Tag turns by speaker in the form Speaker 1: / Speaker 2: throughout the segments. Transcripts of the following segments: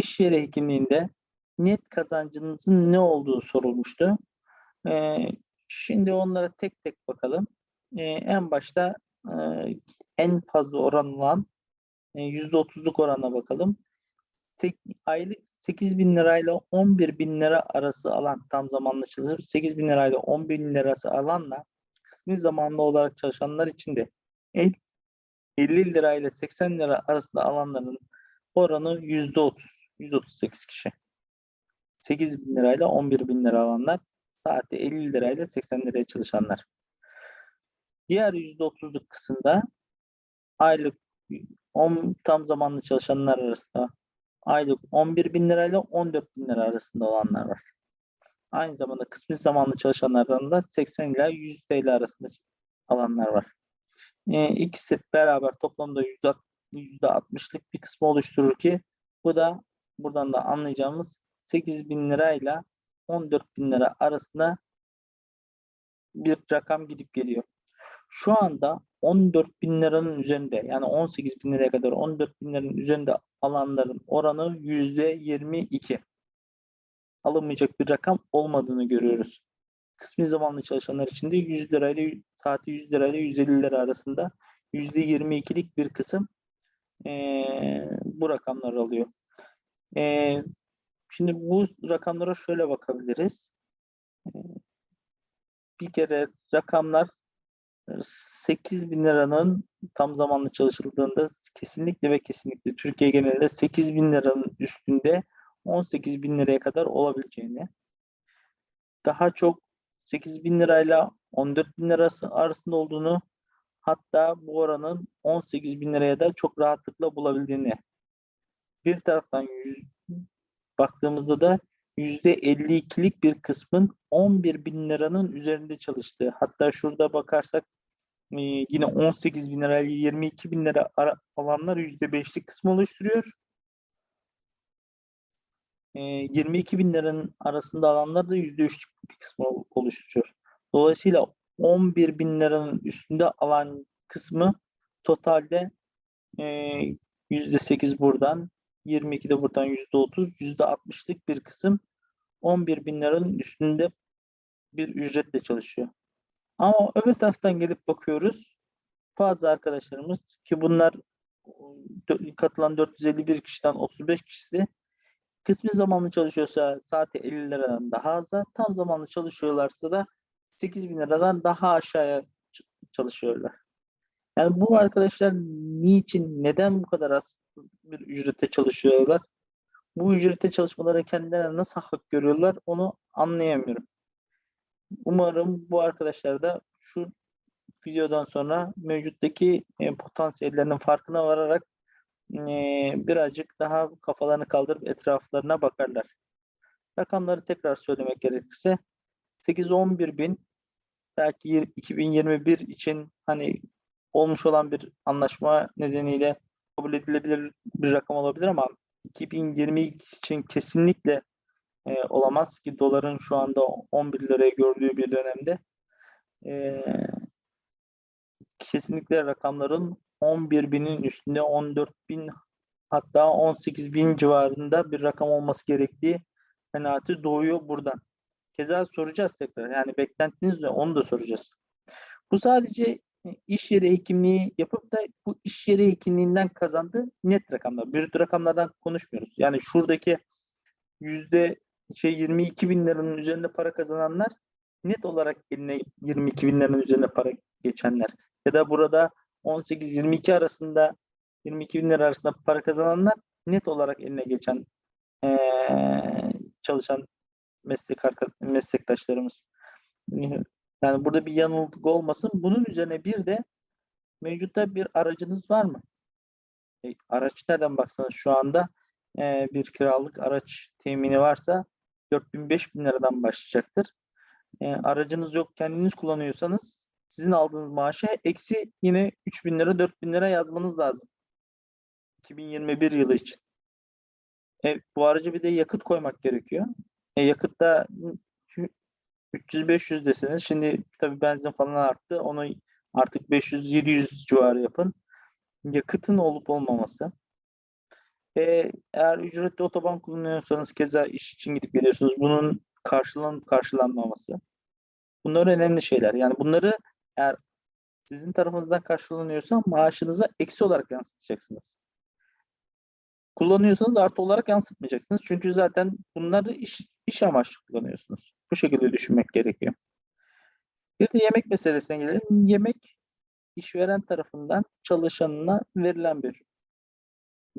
Speaker 1: iş yeri hekimliğinde net kazancınızın ne olduğu sorulmuştu. Ee, şimdi onlara tek tek bakalım. Ee, en başta e, en fazla oran olan e, %30'luk oranına bakalım. Aylık 8 bin lirayla 11 bin lira arası alan tam zamanlı çalışıp 8 bin lirayla 10 bin lira arası alanla kısmi zamanlı olarak çalışanlar için de el- 50 lirayla 80 lira arasında alanların oranı %30, 138 kişi. 8 bin lirayla 11 bin lira alanlar, saatte 50 lirayla 80 liraya çalışanlar. Diğer %30'luk kısımda aylık 10 tam zamanlı çalışanlar arasında aylık 11 bin lirayla 14 bin lira arasında olanlar var. Aynı zamanda kısmi zamanlı çalışanlardan da 80 ila 100 TL arasında alanlar var. Ee, ikisi beraber toplamda %60'lık bir kısmı oluşturur ki bu da buradan da anlayacağımız 8 bin lirayla 14 bin lira arasında bir rakam gidip geliyor. Şu anda 14 bin liranın üzerinde yani 18 bin liraya kadar 14 bin liranın üzerinde alanların oranı yüzde 22. Alınmayacak bir rakam olmadığını görüyoruz. Kısmi zamanlı çalışanlar için de 100 lirayla saati 100 lirayla 150 lira arasında yüzde 22'lik bir kısım eee, bu rakamlar alıyor. Eee, şimdi bu rakamlara şöyle bakabiliriz. Eee, bir kere rakamlar 8 bin liranın tam zamanlı çalışıldığında kesinlikle ve kesinlikle Türkiye genelinde 8 bin liranın üstünde 18 bin liraya kadar olabileceğini daha çok 8 bin lirayla 14 bin lirası arasında olduğunu hatta bu oranın 18 bin liraya da çok rahatlıkla bulabildiğini bir taraftan yüz, baktığımızda da %52'lik bir kısmın 11 bin liranın üzerinde çalıştığı. Hatta şurada bakarsak e, yine 18 bin lirayla 22 bin lira alanlar %5'lik kısmı oluşturuyor. E, 22 bin liranın arasında alanlar da %3'lük bir kısmı ol- oluşturuyor. Dolayısıyla 11 bin liranın üstünde alan kısmı totalde e, %8 buradan, 22 de buradan %30, %60'lık bir kısım 11 bin liranın üstünde bir ücretle çalışıyor. Ama öbür taraftan gelip bakıyoruz. Bazı arkadaşlarımız ki bunlar katılan 451 kişiden 35 kişisi kısmi zamanlı çalışıyorsa saati 50 liradan daha aza, tam zamanlı çalışıyorlarsa da 8 bin liradan daha aşağıya çalışıyorlar. Yani bu arkadaşlar niçin, neden bu kadar az bir ücrete çalışıyorlar? Bu ücrete çalışmaları kendilerine nasıl hak görüyorlar onu anlayamıyorum. Umarım bu arkadaşlar da şu videodan sonra mevcuttaki e, potansiyellerinin farkına vararak e, birazcık daha kafalarını kaldırıp etraflarına bakarlar. Rakamları tekrar söylemek gerekirse 8-11 bin belki yir- 2021 için hani olmuş olan bir anlaşma nedeniyle kabul edilebilir bir rakam olabilir ama 2022 için kesinlikle e, olamaz ki doların şu anda 11 liraya gördüğü bir dönemde e, kesinlikle rakamların 11 binin üstünde 14 bin hatta 18 bin civarında bir rakam olması gerektiği kanaati doğuyor buradan. Keza soracağız tekrar. Yani beklentiniz ne? Onu da soracağız. Bu sadece iş yeri hekimliği yapıp da bu iş yeri hekimliğinden kazandığı net rakamlar. Brüt rakamlardan konuşmuyoruz. Yani şuradaki yüzde şey 22 bin liranın üzerinde para kazananlar net olarak eline 22 bin liranın üzerinde para geçenler. Ya da burada 18-22 arasında 22 bin lira arasında para kazananlar net olarak eline geçen eee, çalışan meslek meslektaşlarımız. Yani burada bir yanılgı olmasın. Bunun üzerine bir de mevcutta bir aracınız var mı? E, araç nereden baksanız şu anda e, bir kiralık araç temini varsa 4000-5000 liradan başlayacaktır. E, aracınız yok kendiniz kullanıyorsanız sizin aldığınız maaşa eksi yine 3000 lira 4000 lira yazmanız lazım. 2021 yılı için. E, bu araca bir de yakıt koymak gerekiyor. E, yakıtta 300-500 deseniz şimdi tabii benzin falan arttı. Onu artık 500-700 civarı yapın. Yakıtın olup olmaması. E, eğer ücretli otoban kullanıyorsanız keza iş için gidip geliyorsunuz. Bunun karşılanıp karşılanmaması. Bunlar önemli şeyler. Yani bunları eğer sizin tarafınızdan karşılanıyorsa maaşınıza eksi olarak yansıtacaksınız. Kullanıyorsanız artı olarak yansıtmayacaksınız. Çünkü zaten bunları iş, iş amaçlı kullanıyorsunuz. Bu şekilde düşünmek gerekiyor. Bir de yemek meselesine gelelim. Yemek işveren tarafından çalışanına verilen bir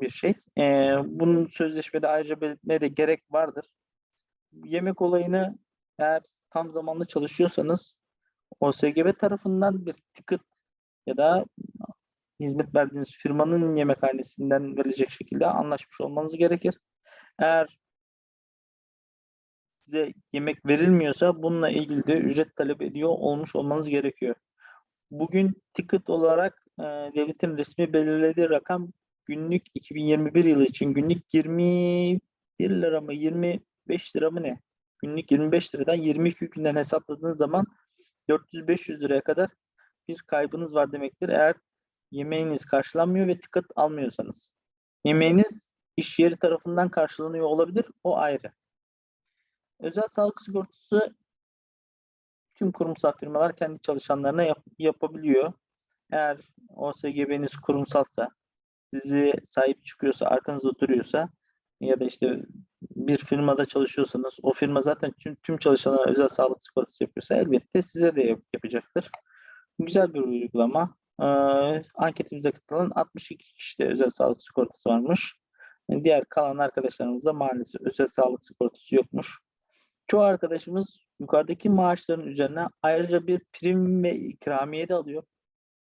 Speaker 1: bir şey. Ee, bunun sözleşmede ayrıca belirtmeye de gerek vardır. Yemek olayını eğer tam zamanlı çalışıyorsanız OSGB tarafından bir ticket ya da hizmet verdiğiniz firmanın yemekhanesinden verilecek şekilde anlaşmış olmanız gerekir. Eğer size yemek verilmiyorsa bununla ilgili de ücret talep ediyor olmuş olmanız gerekiyor. Bugün ticket olarak e, devletin resmi belirlediği rakam günlük 2021 yılı için günlük 21 lira mı 25 lira mı ne? Günlük 25 liradan 22 günden hesapladığınız zaman 400-500 liraya kadar bir kaybınız var demektir. Eğer yemeğiniz karşılanmıyor ve ticket almıyorsanız. Yemeğiniz iş yeri tarafından karşılanıyor olabilir. O ayrı. Özel sağlık sigortası tüm kurumsal firmalar kendi çalışanlarına yap- yapabiliyor. Eğer OSGB'niz kurumsalsa, sizi sahip çıkıyorsa, arkanızda duruyorsa ya da işte bir firmada çalışıyorsanız o firma zaten tüm, tüm çalışanlara özel sağlık sigortası yapıyorsa elbette size de yap- yapacaktır. Güzel bir uygulama. Ee, anketimize katılan 62 kişide özel sağlık sigortası varmış. Diğer kalan arkadaşlarımızda maalesef özel sağlık sigortası yokmuş. Çoğu arkadaşımız yukarıdaki maaşların üzerine ayrıca bir prim ve ikramiye de alıyor.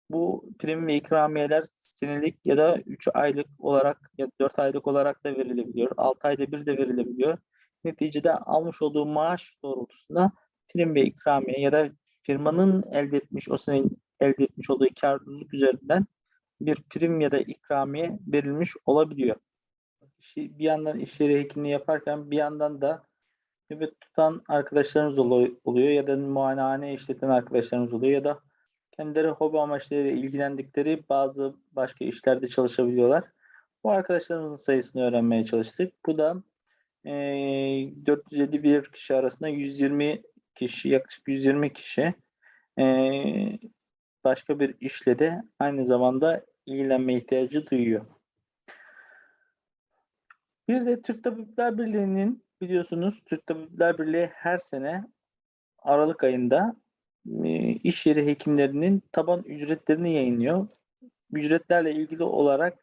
Speaker 1: Bu prim ve ikramiyeler senelik ya da 3 aylık olarak ya da 4 aylık olarak da verilebiliyor. 6 ayda bir de verilebiliyor. Neticede almış olduğu maaş doğrultusunda prim ve ikramiye ya da firmanın elde etmiş o sene elde etmiş olduğu karlılık üzerinden bir prim ya da ikramiye verilmiş olabiliyor. Bir yandan iş yeri hekimliği yaparken bir yandan da nöbet tutan arkadaşlarımız olu- oluyor ya da muayenehane işleten arkadaşlarımız oluyor ya da kendileri hobi amaçlarıyla ilgilendikleri bazı başka işlerde çalışabiliyorlar. Bu arkadaşlarımızın sayısını öğrenmeye çalıştık. Bu da eee 451 kişi arasında 120 kişi, yaklaşık 120 kişi eee, başka bir işle de aynı zamanda ilgilenme ihtiyacı duyuyor. Bir de Türk Tabipler Birliği'nin biliyorsunuz Türk Tabipler Birliği her sene Aralık ayında e, iş yeri hekimlerinin taban ücretlerini yayınlıyor. Ücretlerle ilgili olarak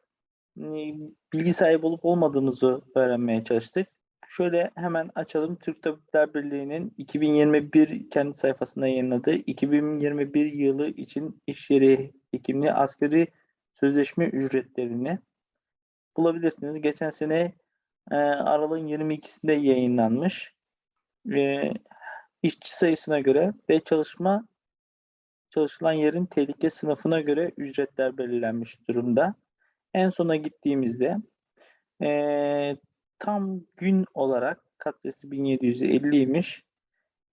Speaker 1: e, bilgi sahibi olup olmadığımızı öğrenmeye çalıştık. Şöyle hemen açalım. Türk Tabipler Birliği'nin 2021 kendi sayfasında yayınladığı 2021 yılı için iş yeri hekimliği asgari sözleşme ücretlerini bulabilirsiniz. Geçen sene e, Aralık'ın 22'sinde yayınlanmış. E, işçi sayısına göre ve çalışma çalışılan yerin tehlike sınıfına göre ücretler belirlenmiş durumda. En sona gittiğimizde e, tam gün olarak kat sayısı 1750'ymiş.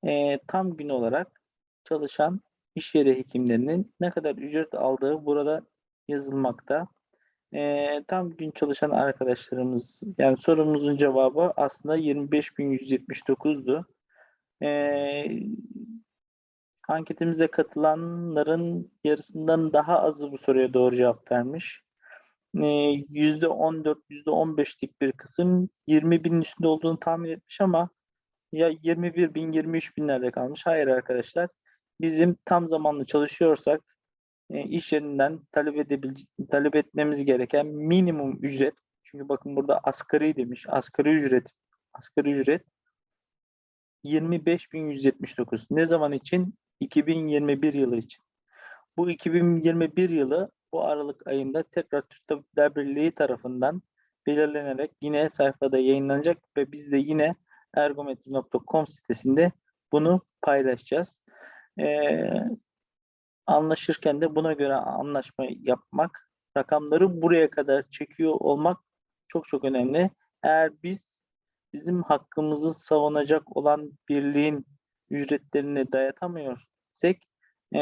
Speaker 1: E, tam gün olarak çalışan iş yeri hekimlerinin ne kadar ücret aldığı burada yazılmakta. E, tam gün çalışan arkadaşlarımız yani sorumuzun cevabı aslında 25.179'du. E, anketimize katılanların yarısından daha azı bu soruya doğru cevap vermiş. Ee, %14, %15'lik bir kısım 20 binin üstünde olduğunu tahmin etmiş ama ya 21 bin, 23 binlerde kalmış. Hayır arkadaşlar. Bizim tam zamanlı çalışıyorsak e, iş yerinden talep, edebil talep etmemiz gereken minimum ücret. Çünkü bakın burada asgari demiş. Asgari ücret. Asgari ücret 25.179. Ne zaman için? 2021 yılı için. Bu 2021 yılı bu Aralık ayında tekrar Türk Tabipler Birliği tarafından belirlenerek yine sayfada yayınlanacak ve biz de yine ergometri.com sitesinde bunu paylaşacağız. Ee, anlaşırken de buna göre anlaşma yapmak, rakamları buraya kadar çekiyor olmak çok çok önemli. Eğer biz bizim hakkımızı savunacak olan birliğin ücretlerini dayatamıyorsak e,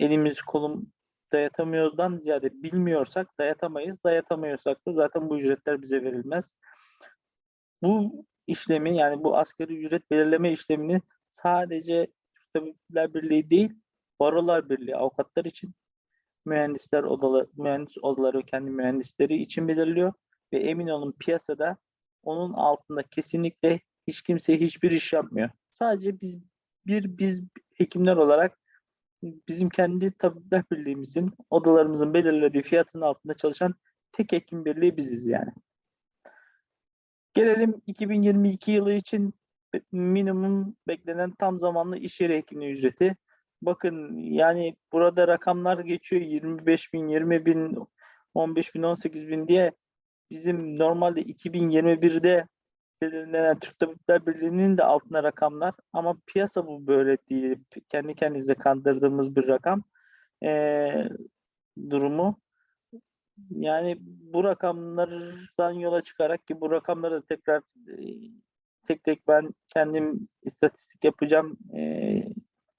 Speaker 1: elimiz kolum dayatamıyordan ziyade bilmiyorsak dayatamayız. Dayatamıyorsak da zaten bu ücretler bize verilmez. Bu işlemi yani bu asgari ücret belirleme işlemini sadece Tabipler Birliği değil, Barolar Birliği avukatlar için mühendisler odaları, mühendis odaları kendi mühendisleri için belirliyor ve emin olun piyasada onun altında kesinlikle hiç kimse hiçbir iş yapmıyor. Sadece biz bir biz hekimler olarak bizim kendi tabipler birliğimizin odalarımızın belirlediği fiyatın altında çalışan tek hekim birliği biziz yani. Gelelim 2022 yılı için minimum beklenen tam zamanlı iş yeri hekimliği ücreti. Bakın yani burada rakamlar geçiyor 25 bin, 20 bin, 15 bin, 18 bin diye bizim normalde 2021'de belirlenen Türk Tabipler Birliği'nin de altına rakamlar ama piyasa bu böyle değil. Kendi kendimize kandırdığımız bir rakam ee, durumu. Yani bu rakamlardan yola çıkarak ki bu rakamları da tekrar e, tek tek ben kendim istatistik yapacağım. E,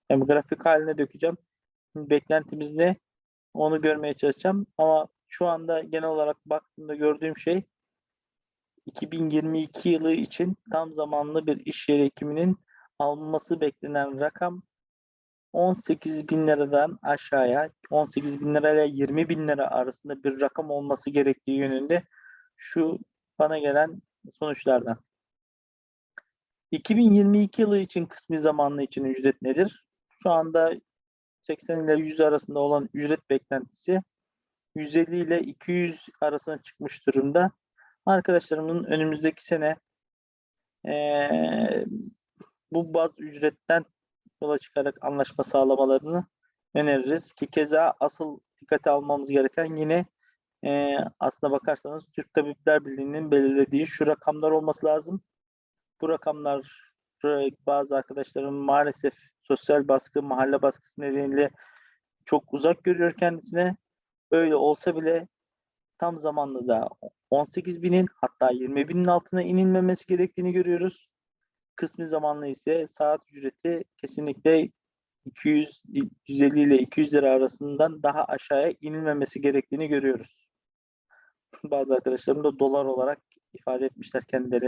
Speaker 1: yani grafik haline dökeceğim. Beklentimiz ne? Onu görmeye çalışacağım. Ama şu anda genel olarak baktığımda gördüğüm şey 2022 yılı için tam zamanlı bir iş yeri hekiminin alınması beklenen rakam 18 bin liradan aşağıya 18 bin lirayla 20 bin lira arasında bir rakam olması gerektiği yönünde şu bana gelen sonuçlardan. 2022 yılı için kısmi zamanlı için ücret nedir? Şu anda 80 ile 100 arasında olan ücret beklentisi 150 ile 200 arasına çıkmış durumda. Arkadaşlarımın önümüzdeki sene eee, bu baz ücretten yola çıkarak anlaşma sağlamalarını öneririz ki keza asıl dikkate almamız gereken yine eee aslına bakarsanız Türk Tabipler Birliği'nin belirlediği şu rakamlar olması lazım. Bu rakamlar bazı arkadaşlarım maalesef sosyal baskı, mahalle baskısı nedeniyle çok uzak görüyor kendisine. Öyle olsa bile tam zamanlı da 18 binin hatta 20 binin altına inilmemesi gerektiğini görüyoruz. Kısmi zamanlı ise saat ücreti kesinlikle 200, 150 ile 200 lira arasından daha aşağıya inilmemesi gerektiğini görüyoruz. Bazı arkadaşlarım da dolar olarak ifade etmişler kendileri.